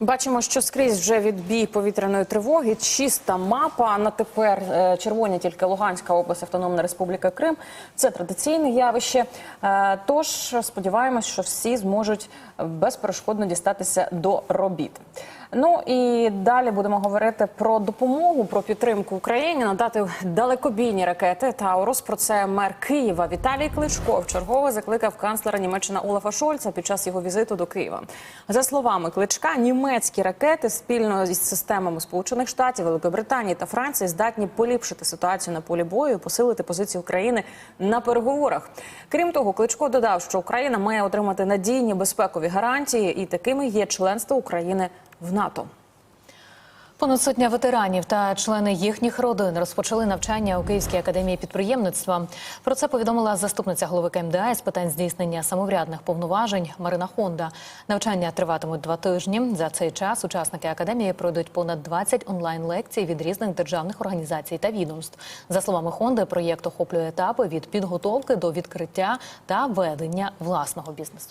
Бачимо, що скрізь вже відбій повітряної тривоги. Чиста мапа. На тепер е, червоні тільки Луганська область, Автономна Республіка Крим. Це традиційне явище. Е, Тож сподіваємось, що всі зможуть безперешкодно дістатися до робіт. Ну і далі будемо говорити про допомогу, про підтримку Україні, надати далекобійні ракети Таурус. Про це мер Києва Віталій Кличко вчергове закликав канцлера Німеччини Олафа Шольца під час його візиту до Києва. За словами Кличка, німецькі ракети спільно із системами Сполучених Штатів, Великобританії та Франції здатні поліпшити ситуацію на полі бою, посилити позицію України на переговорах. Крім того, Кличко додав, що Україна має отримати надійні безпекові гарантії, і такими є членство України в НАТО. Понад сотня ветеранів та члени їхніх родин розпочали навчання у Київській академії підприємництва. Про це повідомила заступниця голови КМДА з питань здійснення самоврядних повноважень Марина Хонда. Навчання триватимуть два тижні. За цей час учасники академії пройдуть понад 20 онлайн-лекцій від різних державних організацій та відомств. За словами Хонди, проєкт охоплює етапи від підготовки до відкриття та ведення власного бізнесу.